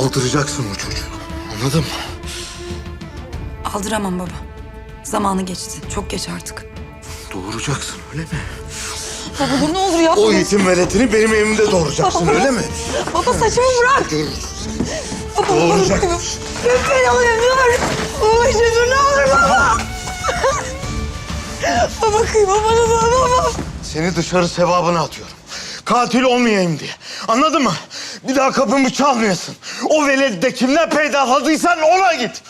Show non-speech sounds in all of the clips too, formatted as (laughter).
Aldıracaksın o çocuğu. Anladın mı? Aldıramam baba. Zamanı geçti. Çok geç artık. Doğuracaksın öyle mi? Baba dur ne olur yapma. O yetim veletini benim evimde doğuracaksın öyle mi? Baba saçımı bırak. Görürsün. Baba Doğuracak. Lütfen olayım dur. Baba işte dur ne olur baba. baba kıyma bana da baba. Seni dışarı sevabına atıyorum. Katil olmayayım diye. Anladın mı? Bir daha kapımı çalmayasın. O veledi de kimden peydahladıysan ona git.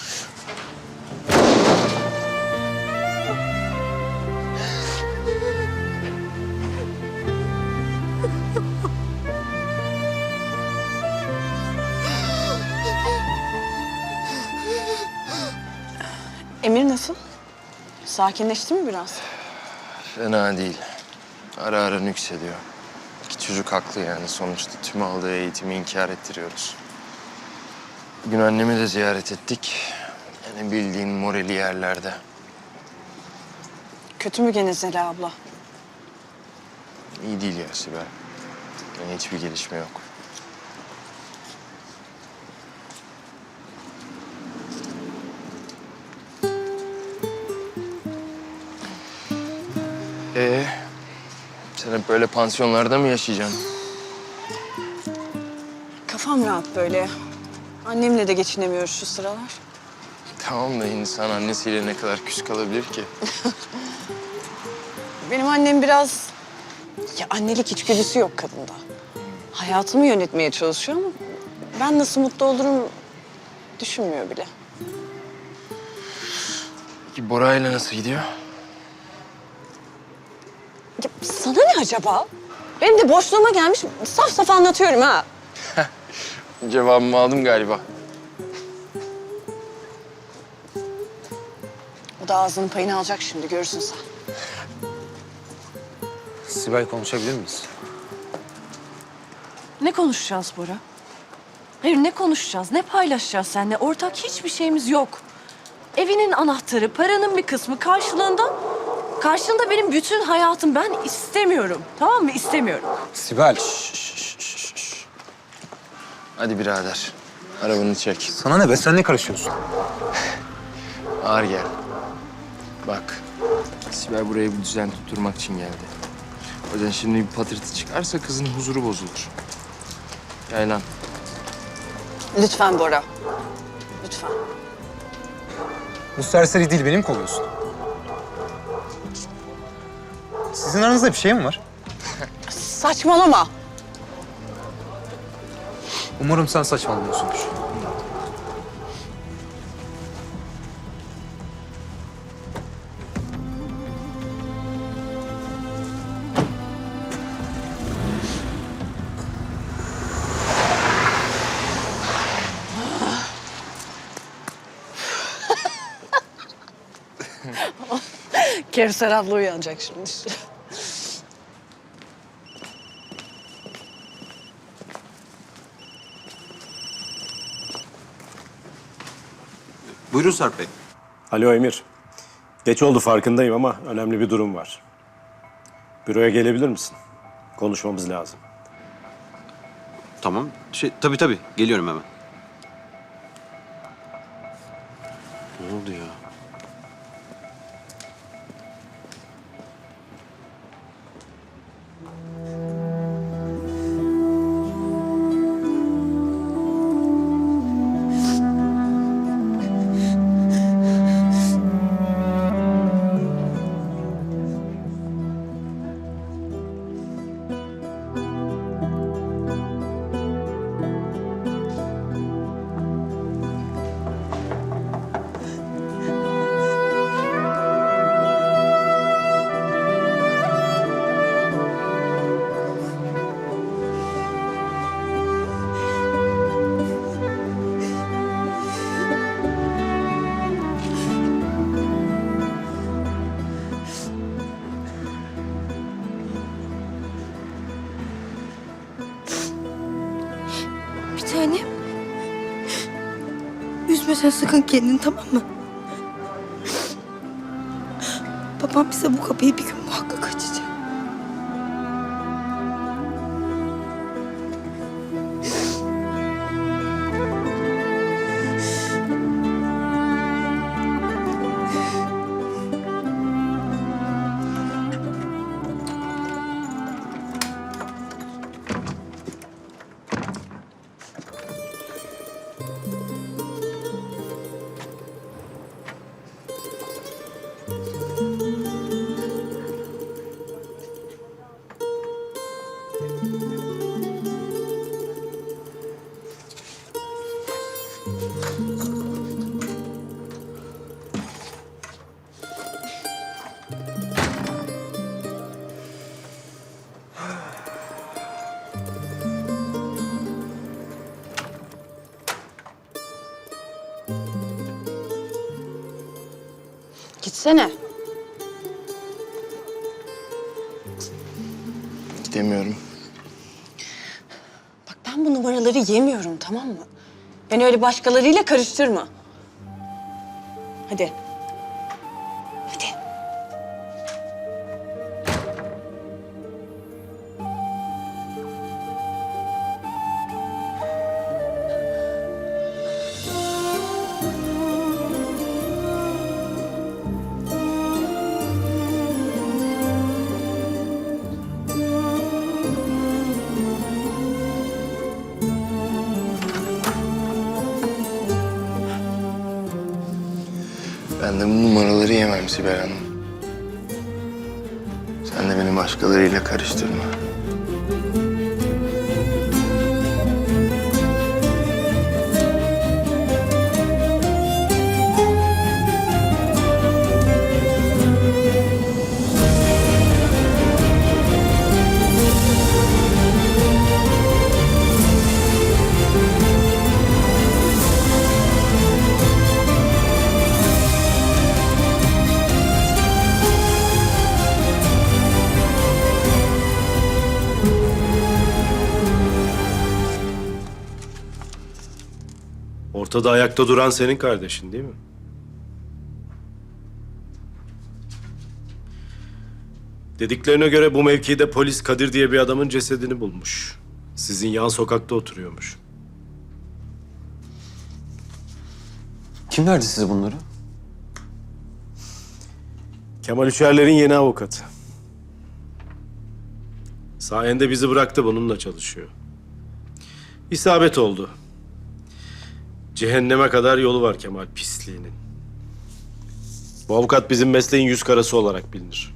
Emir nasıl? Sakinleşti mi biraz? Fena değil. Ara ara nüksediyor. Ki çocuk haklı yani. Sonuçta tüm aldığı eğitimi inkar ettiriyoruz. Bugün annemi de ziyaret ettik. Yani bildiğin morali yerlerde. Kötü mü gene Zeliha abla? İyi değil ya Sibel. Yani hiçbir gelişme yok. Ee, sen hep böyle pansiyonlarda mı yaşayacaksın? Kafam rahat böyle. Annemle de geçinemiyoruz şu sıralar. Tamam da insan annesiyle ne kadar küs kalabilir ki? (laughs) Benim annem biraz... Ya annelik içgüdüsü yok kadında. Hayatımı yönetmeye çalışıyor ama... Ben nasıl mutlu olurum düşünmüyor bile. Peki Bora'yla nasıl gidiyor? Ya sana ne acaba? Benim de boşluğuma gelmiş saf saf anlatıyorum ha. Cevabımı aldım galiba. O da ağzının payını alacak şimdi görürsün sen. Sibel konuşabilir miyiz? Ne konuşacağız Bora? Hayır ne konuşacağız, ne paylaşacağız seninle? Ortak hiçbir şeyimiz yok. Evinin anahtarı, paranın bir kısmı karşılığında... Karşılığında benim bütün hayatım. Ben istemiyorum. Tamam mı? İstemiyorum. Sibel. Hadi birader. Arabanı çek. Sana ne be? Sen ne karışıyorsun? Ağır gel. Bak. Sibel buraya bir düzen tutturmak için geldi. O yüzden şimdi bir patırtı çıkarsa kızın huzuru bozulur. Gel lan. Lütfen Bora. Lütfen. Bu serseri değil benim kovuyorsun. Sizin aranızda bir şey mi var? Saçmalama. Umarım sen saçmalıyorsundur. Kevser abla uyanacak şimdi. Buyurun Sarp Bey. Alo Emir. Geç oldu farkındayım ama önemli bir durum var. Büroya gelebilir misin? Konuşmamız lazım. Tamam. Şey, tabii tabii. Geliyorum hemen. Sen sakın kendini tamam mı? Babam bize bu kapıyı bir gün muhakkak Gitsene. Gidemiyorum. Bak ben bu numaraları yemiyorum tamam mı? Beni öyle başkalarıyla karıştırma. Hadi. Ben de bu numaraları yemem Sibel Hanım. Sen de beni başkalarıyla karıştırma. Ortada ayakta duran senin kardeşin değil mi? Dediklerine göre bu mevkide polis Kadir diye bir adamın cesedini bulmuş. Sizin yan sokakta oturuyormuş. Kim verdi size bunları? Kemal Üçerler'in yeni avukatı. Sayende bizi bıraktı bununla çalışıyor. İsabet oldu. Cehenneme kadar yolu var Kemal pisliğinin. Bu avukat bizim mesleğin yüz karası olarak bilinir.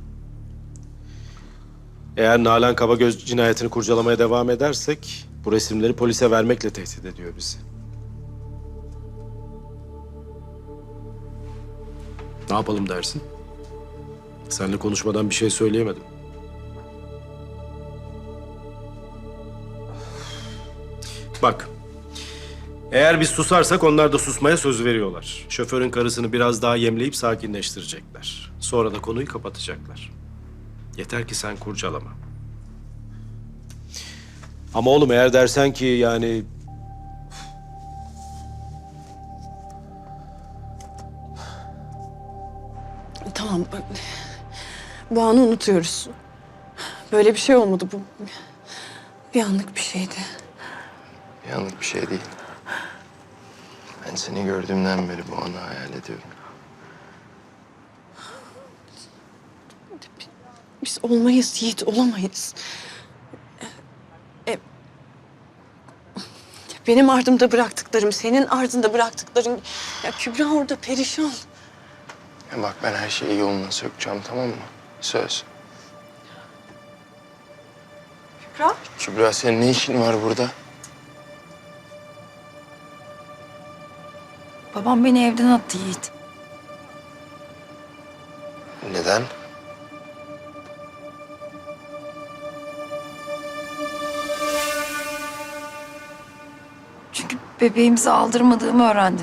Eğer Nalan Kabagöz cinayetini kurcalamaya devam edersek... ...bu resimleri polise vermekle tehdit ediyor bizi. Ne yapalım dersin? Seninle konuşmadan bir şey söyleyemedim. Bak. Eğer biz susarsak onlar da susmaya söz veriyorlar. Şoförün karısını biraz daha yemleyip sakinleştirecekler. Sonra da konuyu kapatacaklar. Yeter ki sen kurcalama. Ama oğlum eğer dersen ki yani Tamam. Bu anı unutuyoruz. Böyle bir şey olmadı bu. Bir anlık bir şeydi. Bir anlık bir şey değil. Ben seni gördüğümden beri bu anı hayal ediyorum. Biz olmayız Yiğit, olamayız. E, benim ardımda bıraktıklarım, senin ardında bıraktıkların... Ya Kübra orada perişan. Ya bak ben her şeyi yoluna sökeceğim tamam mı? Söz. Kübra? Kübra senin ne işin var burada? Babam beni evden attı Yiğit. Neden? Çünkü bebeğimizi aldırmadığımı öğrendi.